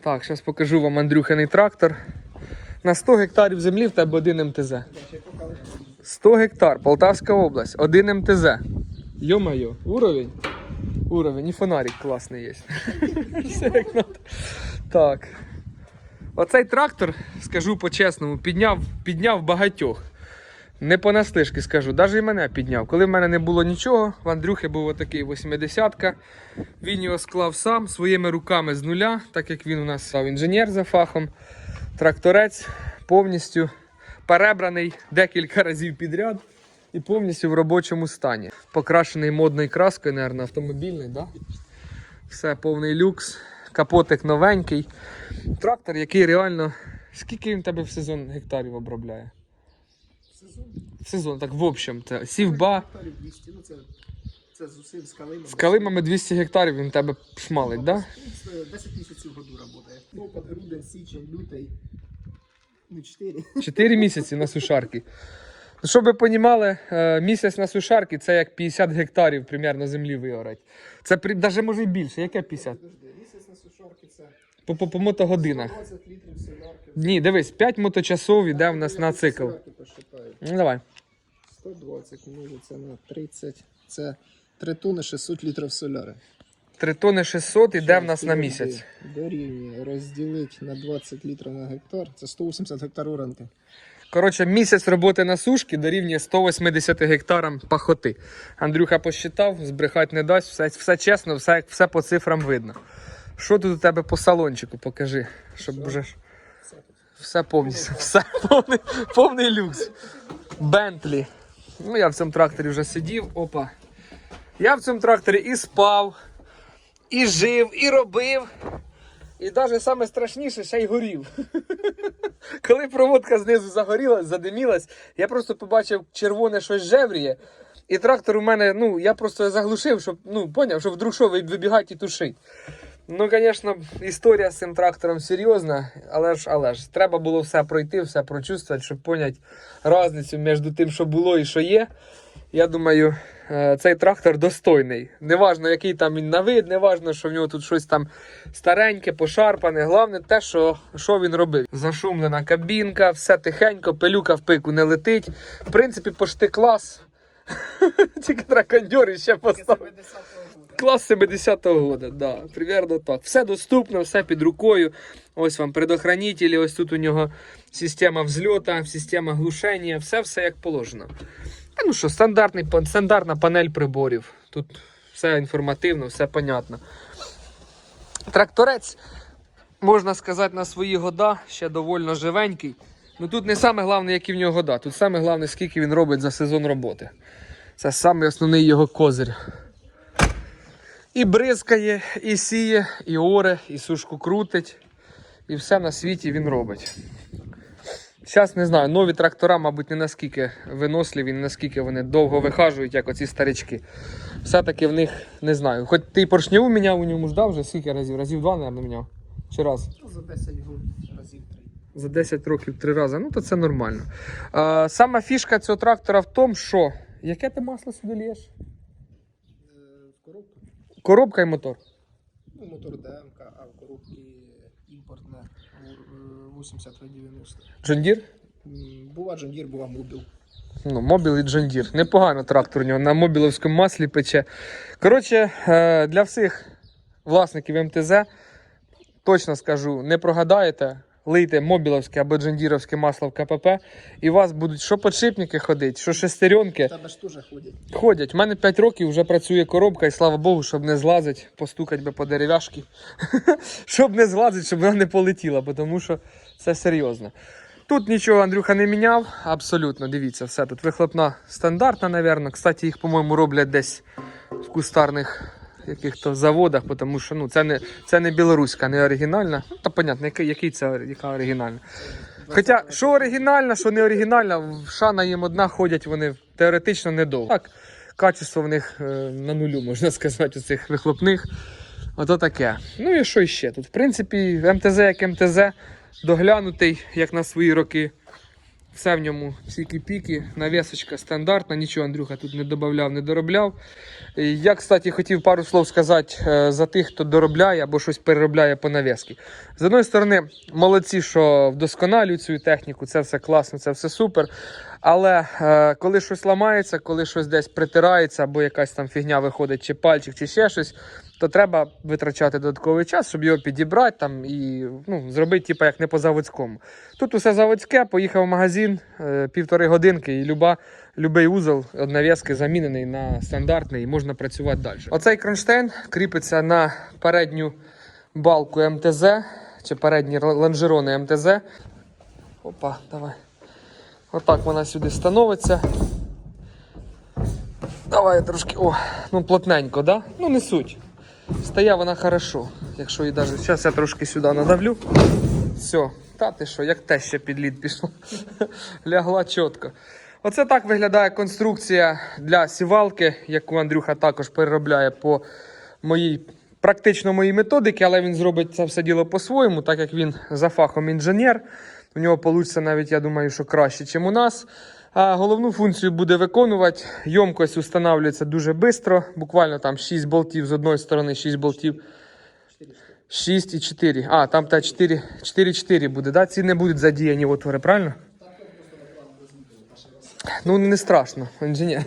Так, зараз покажу вам Андрюханий трактор. На 100 гектарів землі в тебе один МТЗ. 100 гектар, Полтавська область, один МТЗ. Йо-моє, уровень? Уровень, і фонарик класний є. Так. Оцей трактор, скажу по-чесному, підняв, підняв багатьох. Не понаслишки скажу, навіть і мене підняв. Коли в мене не було нічого, в Андрюхи був отакий 80-ка. Він його склав сам своїми руками з нуля, так як він у нас став інженер за фахом. Тракторець повністю перебраний декілька разів підряд і повністю в робочому стані. Покрашений модною краскою, мабуть, автомобільний, да? Все повний люкс, капотик новенький. Трактор, який реально. Скільки він тебе в сезон гектарів обробляє? Сезон. Сезон, так в общем, це сівба. Гектарів 200, ну це, це з усім, з калимами. З калимами 200 гектарів він тебе шмалить, да? 10 місяців году працює. Лопат, грудень, січень, лютий. Ну, 4. 4 місяці на сушарки. Ну, Щоб ви розуміли, місяць на сушарки це як 50 гектарів примерно землі виорать. Це навіть може і більше. Яке 50? Місяць на сушарки це По, по, по мотогодинах. 20 літрів солярки. Ні, дивись, 5 моточасов йде в нас на цикл. Ну давай. 120 множиться на 30. Це 3 тонни 600 літрів соляри. 3 тони 600 іде в нас на місяць. Дорівнює розділити на 20 літрів на гектар. Це 180 гектар оранки. Коротше, місяць роботи на сушки дорівнює 180 гектарам пахоти. Андрюха посчитав, збрехати не дасть, все, все чесно, все, все по цифрам видно. Що тут у тебе по салончику? Покажи, щоб вже Все повністю, все повний, повний люкс. Бентлі. Ну, я в цьому тракторі вже сидів. Опа. Я в цьому тракторі і спав, і жив, і робив. І навіть саме страшніше ще й горів. Коли проводка знизу загорілась, задимілась, я просто побачив червоне щось жевріє. І трактор у мене, ну, я просто заглушив, щоб, ну, поняв, щоб вдруг що вибігати і тушить. Ну, звісно, історія з цим трактором серйозна, але ж, але ж, треба було все пройти, все прочувствувати, щоб поняти різницю між тим, що було і що є. Я думаю, е, цей трактор достойний. Неважно, який там він на вид, неважно, що в нього тут щось там стареньке, пошарпане. Головне те, що, що він робив. Зашумлена кабінка, все тихенько, пилюка в пику не летить. В принципі, пошти клас. Тільки треба кондьори ще поставити. 70-го года. Клас 70-го года, да, примерно так. Все доступно, все під рукою. Ось вам предохранителі, ось тут у нього система взльота, система глушення, все все як положено. Та ну що, стандартний, стандартна панель приборів. Тут все інформативно, все понятно. Тракторець, можна сказати, на свої года ще довольно живенький. Ну тут не саме головне, які в нього года. Тут саме головне, скільки він робить за сезон роботи. Це саме основний його козир. І бризкає, і сіє, і оре, і сушку крутить. І все на світі він робить. Зараз не знаю, нові трактора, мабуть, не наскільки виносливі, не наскільки вони довго вихажують, як оці старички. Все-таки в них не знаю. Хоч ти поршневу міняв у ньому ждав вже скільки разів? Разів два, мабуть, міняв. Чи раз? Ну, за 10 років разів 3. За 10 років три рази. Ну, то це нормально. А, сама фішка цього трактора в тому, що. Яке ти масло сюди лєш? Коробка і мотор. Ну, мотор ДМК, а в коробці імпортне е, 80-90. Джондір? Була Джондір, була Мобіл. Ну, мобіл і Джондір. Непогано трактор у нього на мобіловському маслі пече. Коротше, е, для всіх власників МТЗ точно скажу, не прогадаєте. Лийте мобіловське або джондіровське масло в КПП, і у вас будуть що подшипники ходити, що шестеренки. Тебе ж теж ходять. Ходять. У мене 5 років вже працює коробка, і слава Богу, щоб не злазить, постукать би по дерев'яшки. щоб не злазить, щоб вона не полетіла, бо тому що це серйозно. Тут нічого Андрюха не міняв, абсолютно. Дивіться, все тут вихлопна стандартна, напевно. Кстати, їх, по-моєму, роблять десь в кустарних яких-то заводах, тому що ну, це не, це не білоруська, не оригінальна. Ну, та понятно, який, який це яка оригінальна. Хоча, що оригінальна, що не оригінальна, шана їм одна ходять вони теоретично недовго. Так, качество в них е, на нулю, можна сказати, у цих вихлопних. Ото таке. Ну і що ще? Тут, в принципі, МТЗ як МТЗ, доглянутий, як на свої роки. Все в ньому піки, навісочка стандартна, нічого Андрюха тут не додавав, не доробляв. Я, кстати, хотів пару слов сказати е, за тих, хто доробляє або щось переробляє по навіски. З одної сторони, молодці, що вдосконалюють цю техніку, це все класно, це все супер. Але е, коли щось ламається, коли щось десь притирається, або якась там фігня виходить, чи пальчик, чи ще щось, то треба витрачати додатковий час, щоб його підібрати там і ну, зробити, типу, як не по заводському. Тут усе заводське, поїхав в магазин е, півтори годинки, і люба, любий узол від нав'язки замінений на стандартний, і можна працювати далі. Оцей кронштейн кріпиться на передню балку МТЗ чи передні л- лонжерони МТЗ. Опа, давай. Отак вона сюди становиться. Давай трошки. О, ну плотненько, да? Ну не суть. Стає вона хорошо. Якщо і навіть. Зараз я трошки сюди надавлю. Все. Та ти що, як те ще під лід пішло. Лягла чітко. Оце так виглядає конструкція для сівалки, яку Андрюха також переробляє по моїй. Практично моїй методики, але він зробить це все діло по-своєму, так як він за фахом інженер. У нього вийде навіть, я думаю, що краще, ніж у нас. Головну функцію буде виконувати. Йомкость встановлюється дуже швидко, буквально там 6 болтів з одної сторони, 6 болтів. 6 і 4. А, там та 4, 4-4 буде, да? Ці не будуть задіяні отвори, правильно? Ну, не страшно, інженер.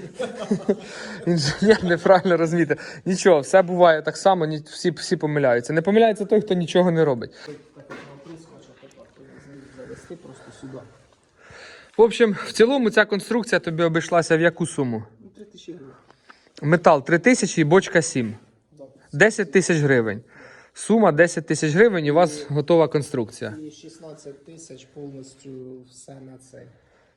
Інженер неправильно розумієте. Нічого, все буває так само, всі, всі помиляються. Не помиляється той, хто нічого не робить. Просто сюди. В общем, в цілому ця конструкція тобі обійшлася в яку суму? Ну, 3 тисячі гривень. Метал 3 тисячі і бочка 7. 10 тисяч гривень. Сума 10 тисяч гривень і у вас готова конструкція. І 16 тисяч повністю все на це.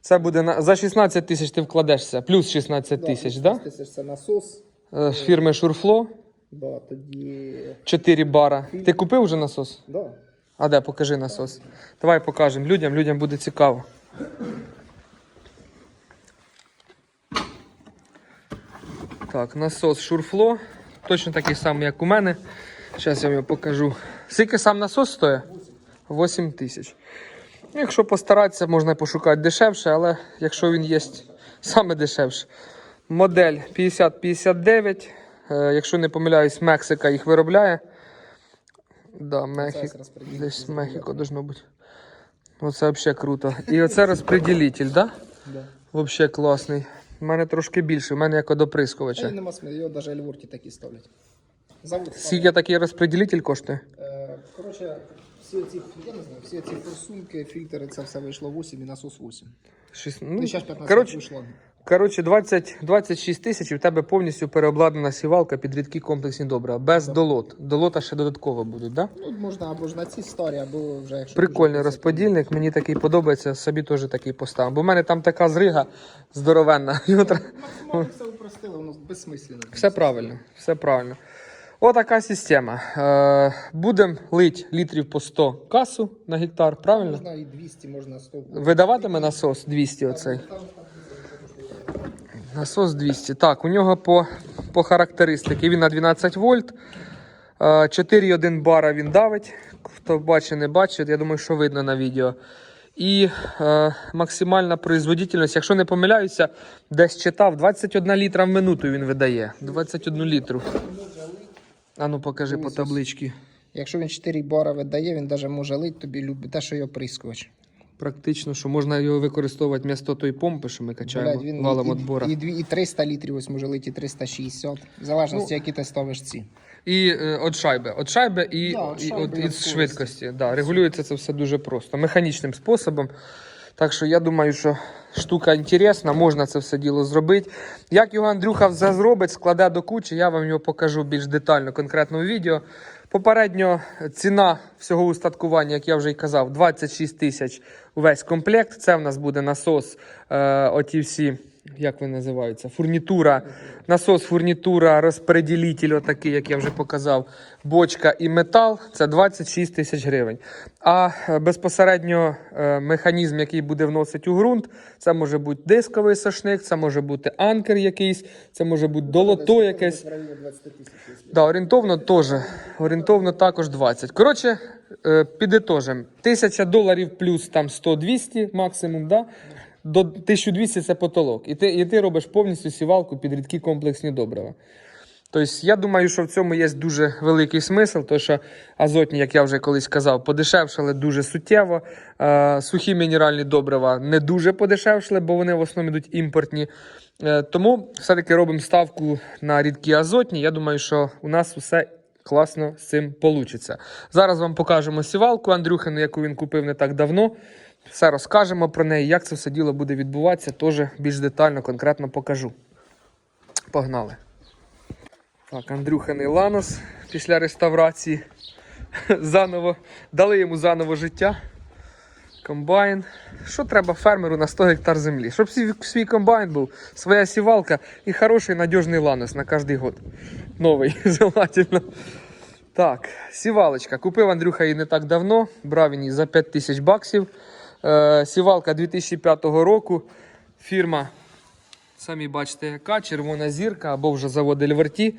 Це буде на за 16 тисяч ти вкладешся, плюс 16 тисяч, да? да? тисяч це насос. Е, Фірми Шурфло, Да, тоді... 4 бара. Ти купив вже насос? Да. А де, покажи насос. Давай покажемо людям, людям буде цікаво. Так, насос Шурфло. Точно такий самий, як у мене. Зараз я вам його покажу. Скільки сам насос стоїть? 8 тисяч. Якщо постаратися, можна пошукати дешевше, але якщо він є саме дешевше. Модель 5059. Е, якщо не помиляюсь, Мексика їх виробляє. Да, Мехік... Десь Мехіко должно бути. Оце взагалі круто. І оце розпреділитель, так? Да. Взагалі класний. У мене трошки більше, у мене як одоприскувача. Нема його навіть ельворті такі ставлять. Завод Скільки такий розпреділитель коштує? Е, Коротше, всі ці, я не знаю, всі ці форсунки, фільтри, це все вийшло 8 і насос 8. Шість- Ну, Ну, зараз 15 коротше, вийшло. Коротше 20, 26 тисяч і в тебе повністю переобладнана сівалка під рідкі комплексні добра. Без долот. Долота ще додатково будуть, так? Да? Тут можна або ж на ці старі, або вже якщо... Прикольний розподільник, мені такий подобається, собі теж такий поставив. Бо в мене там така зрига здоровенна. Максимально все упростили, воно безсмислено. Все правильно, все правильно. Отака система. Е, Будемо лить літрів по 100 касу на гектар, правильно? Можна і 200, можна 100. Видаватиме насос 200 оцей. Насос 200. Так, у нього по, по характеристики він на 12 вольт. Е, 4,1 бара він давить. Хто бачить, не бачить, я думаю, що видно на відео. І е, максимальна производительність, якщо не помиляюся, десь читав, 21 літра в минуту він видає. 21 літру. А ну покажи по табличці. Якщо він 4 бара видає, він навіть може лить тобі любить те, що його прискувач. Практично, що можна його використовувати вмісто тої помпи, що ми качаємо Блядь, він валом і, і, і 300 літрів ось може лити, і 360. В залежності, які ти ставиш ці. І е, від шайби. Від шайби і, Да, і от, від із скорості. швидкості. Да, регулюється це все дуже просто, механічним способом. Так що я думаю, що штука інтересна, можна це все діло зробити. Як його Андрюха все зробить, складе до кучі, я вам його покажу більш детально, конкретно у відео. Попередньо ціна всього устаткування, як я вже й казав, 26 тисяч увесь комплект. Це в нас буде насос, е, оті всі як вони називаються? Фурнітура, насос, фурнітура, розпреділитель, отакий, як я вже показав, бочка і метал це 26 тисяч гривень. А е, безпосередньо е, механізм, який буде вносити у ґрунт, це може бути дисковий сошник, це може бути анкер якийсь, це може бути долото якесь. В районі 20 тисяч. якщо. Да, орієнтовно теж. Орієнтовно також 20. Коротше, е, підітожимо. 1000 доларів плюс там 100-200 максимум, да? До 1200 це потолок. І ти, і ти робиш повністю сівалку під рідкі комплексні добрива. Тобто, я думаю, що в цьому є дуже великий смисл, тому що азотні, як я вже колись казав, подешевшали дуже суттєво. Е, сухі мінеральні добрива не дуже подешевшали, бо вони в основному йдуть імпортні. Е, тому все-таки робимо ставку на рідкі азотні. Я думаю, що у нас усе класно з цим вийде. Зараз вам покажемо сівалку Андрюхину, яку він купив не так давно. Все розкажемо про неї, як це все діло буде відбуватися, теж більш детально, конкретно покажу. Погнали. Так, Андрюханий Ланос після реставрації. Заново дали йому заново життя. Комбайн. Що треба фермеру на 100 гектар землі? Щоб свій, комбайн був, своя сівалка і хороший надіжний ланос на кожний год. Новий, желательно. Так, сівалочка. Купив Андрюха її не так давно. Брав він її за 5 тисяч баксів. Е, сівалка 2005 року. Фірма Самі бачите, яка червона зірка або вже завод Ельверті.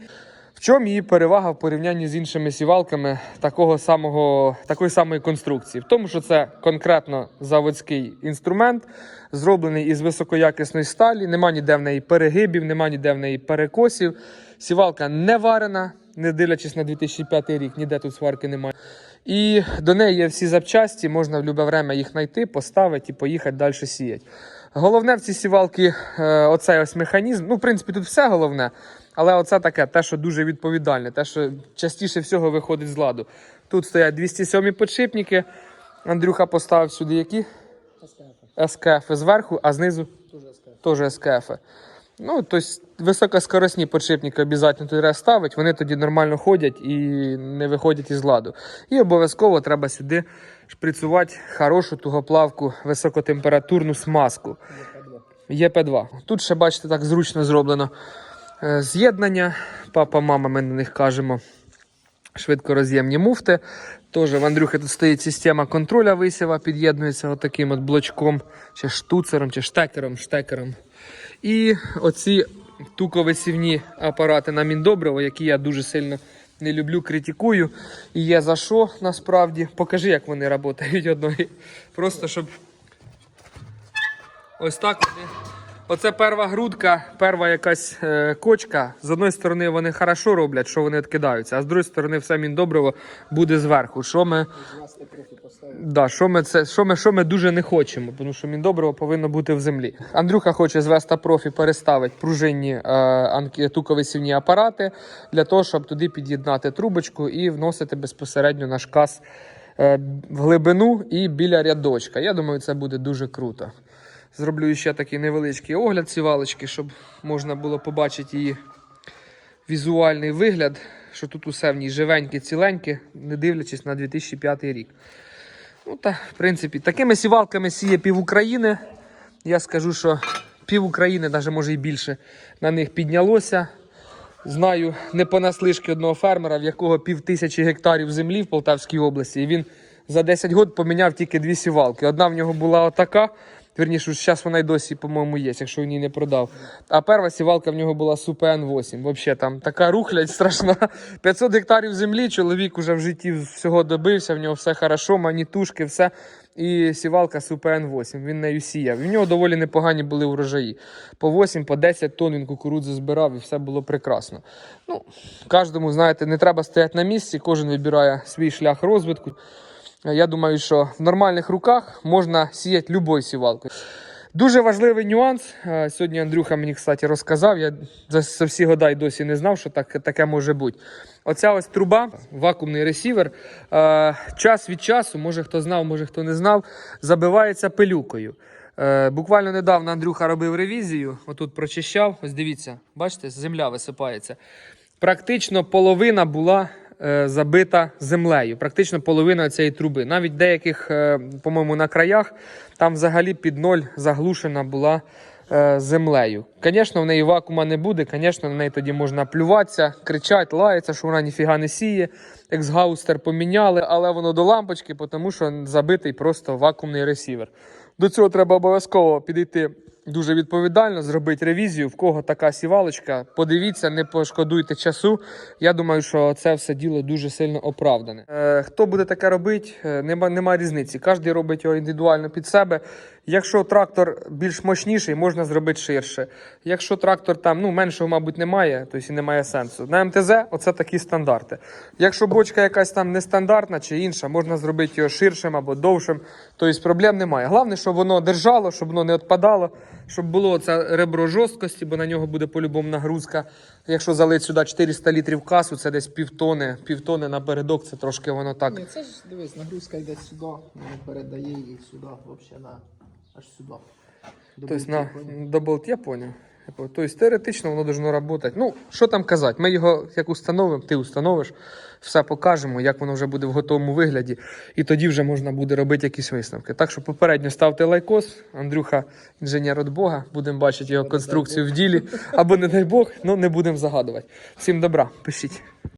В чому її перевага в порівнянні з іншими сівалками такого самого, такої самої конструкції? В тому, що це конкретно заводський інструмент, зроблений із високоякісної сталі, нема ніде в неї перегибів, нема ніде в неї перекосів. Сівалка не варена, не дивлячись на 2005 рік, ніде тут сварки немає. І до неї є всі запчасті, можна в будь-яке время їх знайти, поставити і поїхати далі сіяти. Головне в цій сівалці е, оцей ось механізм. Ну, в принципі, тут все головне, але оце таке, те, що дуже відповідальне, те, що частіше всього виходить з ладу. Тут стоять 207 підшипники. Андрюха поставив сюди які? СКФ. СКФ зверху, а знизу теж СКФ. Ну, тобто високоскоросні підшипники обов'язково треба ставити, вони тоді нормально ходять і не виходять із ладу. І обов'язково треба сюди шприцувати хорошу тугоплавку високотемпературну смазку. ЄП2. ЄП2. Тут ще, бачите, так зручно зроблено е, з'єднання. Папа, мама, ми на них кажемо. Швидкороз'ємні муфти. Теж в Андрюхи тут стоїть система контроля висіва, під'єднується отаким от блочком, чи штуцером, чи штекером, штекером. І оці туковисівні апарати на міндобриво, які я дуже сильно не люблю, критикую. І є за що насправді. Покажи, як вони працюють одної. Просто щоб Ось так вони. Оце перша грудка, перша якась е, кочка. З одної сторони вони хорошо роблять, що вони відкидаються, а з другої сторони все міндобриво буде зверху. Що ми, да, що ми, це, що ми, що ми дуже не хочемо, тому що міндобриво повинно бути в землі. Андрюха хоче з Веста Профі переставити пружинні е, туковисівні апарати для того, щоб туди під'єднати трубочку і вносити безпосередньо наш каз е, в глибину і біля рядочка. Я думаю, це буде дуже круто. Зроблю ще такий невеличкий огляд сівалочки, щоб можна було побачити її візуальний вигляд, що тут усе в ній живеньке, ціленьке, не дивлячись на 2005 рік. Ну та, в принципі, такими сівалками сіє пів України. Я скажу, що пів України, навіть може і більше, на них піднялося. Знаю не понаслишки одного фермера, в якого пів тисячі гектарів землі в Полтавській області. І він за 10 років поміняв тільки дві сівалки. Одна в нього була отака. Вірніше, зараз вона й досі, по-моєму, є, якщо він її не продав. А перша сівалка в нього була Супен 8. Взагалі там така рухлядь страшна. 500 гектарів землі, чоловік уже в житті всього добився, в нього все хорошо, манітушки, все. І сівалка Супен 8. Він нею сіяв. І в нього доволі непогані були урожаї. По 8, по 10 тонн він кукурудзи збирав і все було прекрасно. Ну, кожному, знаєте, не треба стояти на місці, кожен вибирає свій шлях розвитку. Я думаю, що в нормальних руках можна сіяти любою сівалкою. Дуже важливий нюанс. Е, Сьогодні Андрюха мені, кстати, розказав. Я за, всі года й досі не знав, що так, таке може бути. Оця ось труба, вакуумний ресівер, е, час від часу, може хто знав, може хто не знав, забивається пилюкою. Е, буквально недавно Андрюха робив ревізію, отут прочищав. Ось дивіться, бачите, земля висипається. Практично половина була е, забита землею, практично половина цієї труби. Навіть деяких, е, по-моєму, на краях там взагалі під ноль заглушена була е, землею. Звісно, в неї вакуума не буде, звісно, на неї тоді можна плюватися, кричати, лаятися, що вона ніфіга не сіє. Ексгаустер поміняли, але воно до лампочки, тому що забитий просто вакуумний ресівер. До цього треба обов'язково підійти дуже відповідально, зробити ревізію, в кого така сівалочка. Подивіться, не пошкодуйте часу. Я думаю, що це все діло дуже сильно оправдане. Е, хто буде таке робити, е, нема, нема різниці. Кожен робить його індивідуально під себе. Якщо трактор більш мощніший, можна зробити ширше. Якщо трактор там ну, меншого, мабуть, немає, то і немає сенсу. На МТЗ оце такі стандарти. Якщо бочка якась там нестандартна чи інша, можна зробити його ширшим або довшим, тобто проблем немає. Головне, щоб воно держало, щоб воно не відпадало, щоб було це ребро жорсткості, бо на нього буде по-любому нагрузка. Якщо залить сюди 400 літрів касу, це десь півтони, півтони напередок, це трошки воно так. Ні, це ж дивись, нагрузка йде сюди, воно передає її сюди, взагалі на аж сюди. Тобто на поняв? до болт, я понял. Тобто теоретично воно повинно працювати. Ну, що там казати? Ми його як установимо, ти установиш, все покажемо, як воно вже буде в готовому вигляді, і тоді вже можна буде робити якісь висновки. Так що попередньо ставте лайкос. Андрюха, інженер від Бога, будемо бачити його конструкцію в ділі. Або не дай Бог, ну не будемо загадувати. Всім добра, пишіть.